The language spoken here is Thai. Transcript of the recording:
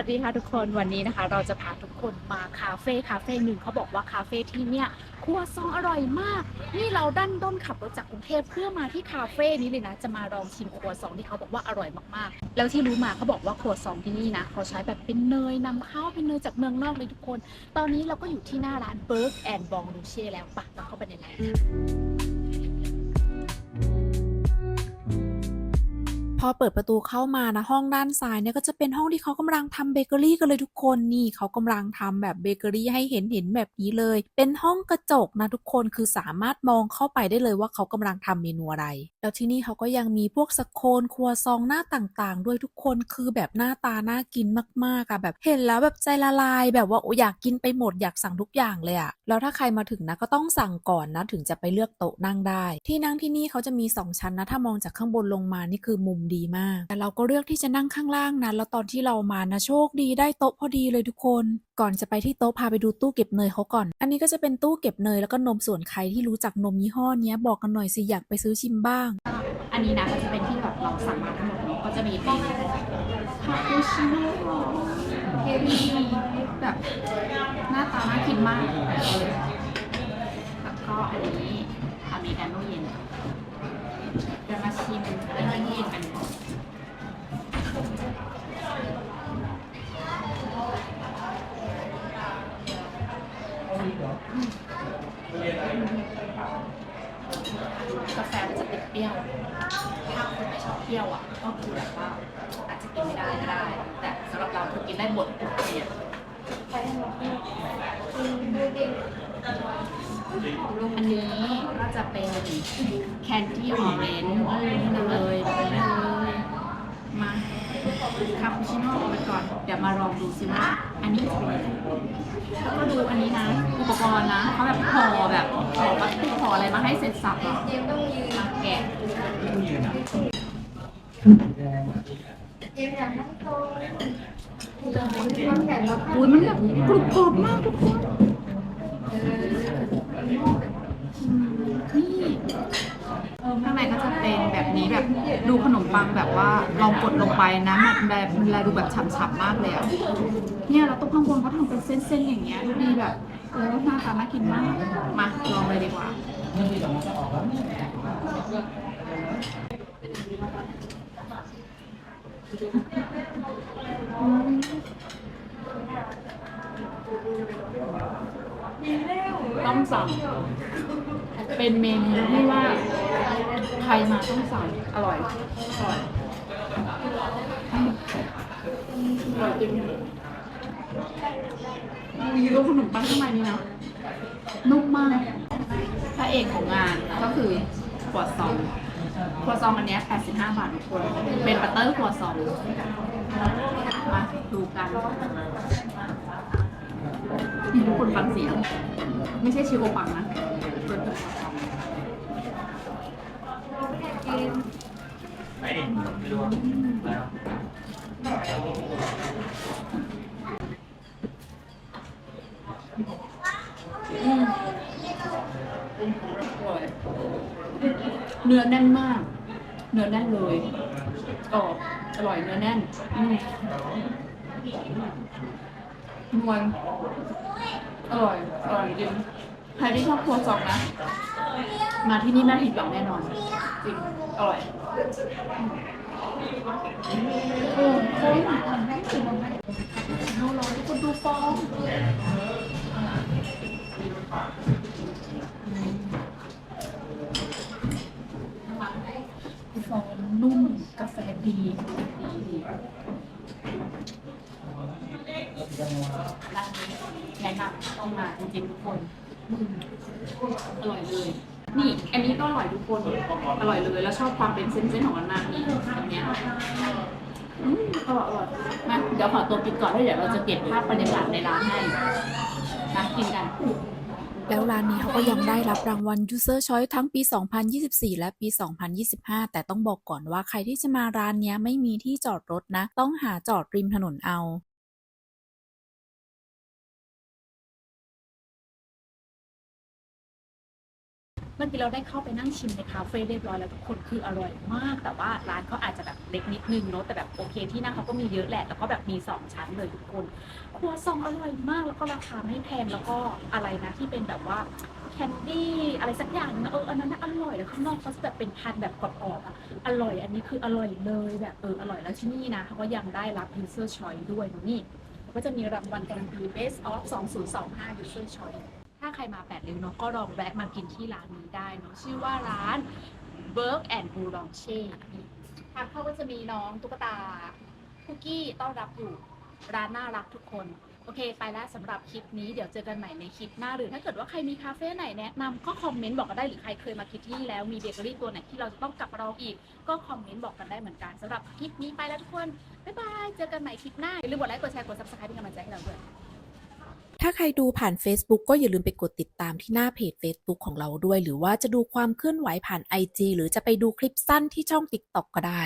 สดีค่ะทุกคนวันนี้นะคะ เราจะพาทุกคนมาคาเฟ่คาเฟ่หนึ่งเขาบอกว่าคาเฟ่ที่เนี่ยครัวซองอร่อยมาก นี่เราดันด้นขับรถจากกรุงเทพเพื่อมาที่คาเฟ่นี้เลยนะจะมาลองชิมครัวซองที่เขาบอกว่าอร่อยมากๆ แล้วที่รู้มาเขาบอกว่าครัวซองที่นี่นะเขาใช้แบบเป็นเนยนำเข้าเป็นเนยจากเมืองนอกเลยทุกคน ตอนนี้เราก็อยู่ที่หน้าร้านเบิร์กแอนด์บองดูเช่แล้วปะเราเข้าไปในร้าน พอเปิดประตูเข้ามานะห้องด้านซ้ายเนี่ยก็จะเป็นห้องที่เขากำลังทำเบเกอรี่กันเลยทุกคนนี่เขากำลังทำแบบเบเกอรี่ให้เห็นเห็นแบบนี้เลย เป็นห้องกระจกนะทุกคนคือสามารถมองเข้าไปได้เลยว่าเขากำลังทำเมนูอะไร แล้วที่นี่เขาก็ยังมีพวกสโคนครัวซองหน้าต่างๆ ด้วยทุกคนคือแบบหน้าตาน่ากินมากๆอะแบบเห็นแล้วแบบใจละลาย แบบว่าโอ้อยากกินไปหมดอยากสั่งทุกอย่างเลยอะแล้วถ้าใครมาถึงนะก็ต้องสั่งก่อนนะถึงจะไปเลือกโต๊ะนั่งได้ ที่นั่งที่นี่เขาจะมีสองชั้นนะถ้ามองจากข้างบนลงมานี่คือมุมดีมาก แต่เราก็เลือกที่จะนั่งข้างล่างนะแล้วตอนที่เรามานะโชคดีได้โต๊ะพอดีเลยทุกคน ก่อนจะไปที่โต๊ะพาไปดูตู้เก็บเนยเขาก่อน อันนี้ก็จะเป็นตู้เก็บเนยแล้วก็นมส่วนใครที่รู้จักนมยี่ห้อเนี้ยบอกกันหน่อยสิอยากไปซื้อชิมบ้าง อันนี้นะก็จะเป็นที่แบบเราสั่งมาทั้งหมดเนาะก็จะมีเป็นคาปูชิโน่เฮมีแบบหน้าตาน่ากินมาก แล้วก็อันนี้อเมริกาโน่เย็น กาแฟมันจะติดเปรี้ยวถ้าคนไม่ชอบเปรี้ยวอะก็คือแบบว่าอาจจะกินไม่ได้ก็ได้ แต่สำหรับเราคือกินได้หมดทุกเนี่ยอันนี้ก็จะเป็นแคนดี้ออเรนจ์เลยแบบนี้เลยมาคาปู ชิโน่เอาไปก่อน เดี๋ยวมาลองดูซิว่าอันนี้จะเป็นยังไงแล้วก็ดูอันนี้นะ อุปกรณ์นะเขาแบบห่อแบบห่อปลาติกห่ออะไรมาให้เสร็จสับอะมาแกะอุ้ยมันแบบกรุบกรอบมากทุกคนนี่ข้างในก็ จะเป็นแบบนี้แบบดูขนมปังแบบว่าลองกดลงไปนะมันแบบมันแลดูแบบฉ่ำๆมากเลยอะเนี่ยแล้วตรงข้างบนเขาทำเป็นเส้นๆอย่างเงี้ยดูดีแบบเออหน้าตาน่ากินมากมาลองเลยดีกว่า ต้องสั่ง เป็นเมนูที่ว่าใครมาต้องสั่งอร่อยอร่อยมอร่อยจริงมีรูปขนมปังข้างในนี่นะนุ่มมากพระเอกของงานก็คือขวดซองขวดซองอันนี้85 บาททุกคน เป็นบัตเตอร์ขวดซองมาดูกัน นี่ทุกคนฟังเสียง ไม่ใช่ชิโอปังนะไปดิไม่รู้แล้วอืมอร่อยเนื้อแน่นมาก เนื้อแน่นเลยกรอบอร่อยเนื้อแน่น อืม นวลอร่อย อร่อยจริงใครที่ชอบครัวซองนะ มาที่นี่ไม่ผิดหวังแน่นอน จริง อร่อยโอ้คนดูร้อนทุกคนดูฟองฟองนุ่มกาแฟดีดีดี ร้านนี้แนะนำต้องมาจริงๆทุกคนอืมอร่อยเลย นี่ อันนี้ก็อร่อยทุกคน อร่อยเลยแล้วชอบความเป็นเส้นๆของมันมากนี่อันเนี้ยอืมอร่อยอร่อยมาเดี๋ยวขอตัวกินก่อนแล้วเดี๋ยวเราจะเก็บภาพบรรยากาศในร้านให้มากินกัน แล้วร้านนี้เขาก็ยังได้รับรางวัล User Choice ทั้งปี 2024 และปี 2025 แต่ต้องบอกก่อนว่าใครที่จะมาร้านเนี้ยไม่มีที่จอดรถนะ ต้องหาจอดริมถนนเอา เมื่อกี้เราได้เข้าไปนั่งชิมในคาเฟ่เรียบร้อยแล้วทุกคนคืออร่อยมาก แต่ว่าร้านเขาอาจจะแบบเล็กนิดนึงเนาะแต่แบบโอเคที่นั่งเขาก็มีเยอะแหละแล้วก็แบบมีสองชั้นเลยทุกคนครัวซองอร่อยมากแล้วก็ราคาไม่แพงแล้วก็อะไรนะที่เป็นแบบว่าแคนดี้อะไรสักอย่างนึงนะเอออันนั้นอร่อยแล้วข้างนอกเขาจะแบบเป็นพันแบบกรอบๆอะอร่อยอันนี้คืออร่อยเลยแบบเอออร่อยแล้วที่นี่นะเขาก็ยังได้รับ user choice ด้วยนะนี่ก็จะมีรางวัลการันตี best of 2025 user choice ถ้าใครมาแปดริ้วเนาะก็ลองแวะมากินที่ร้านนี้ได้เนาะชื่อว่าร้าน Berg and b o u l o n g e ทางเข้าก็จะมีน้องตุ๊กตาคุกกี้ต้อนรับอยู่ร้านน่ารักทุกคน โอเค ไปแล้วสำหรับคลิปนี้เดี๋ยวเจอกันใหม่ในคลิปหน้าหรือถ้าเกิดว่าใครมีคาเฟ่ไหนแนะนำก็คอมเมนต์บอกกันได้หรือใครเคยมาคิดที่แล้วมีเบเกอรี่ตัวไหนที่เราจะต้องกลับมาลองอีก ก็คอมเมนต์บอกกันได้เหมือนกันสำหรับคลิปนี้ไปแล้วทุกคนบ๊ายบายเจอกันใหม่คลิปหน้าอย่าลืมกดไลค์กดแชร์กด subscribe เป็นกำลังใจให้เราด้วย ถ้าใครดูผ่าน Facebook ก็อย่าลืมไปกดติดตามที่หน้าเพจ Facebook ของเราด้วย หรือว่าจะดูความเคลื่อนไหวผ่าน IG หรือจะไปดูคลิปสั้นที่ช่อง TikTok ก็ได้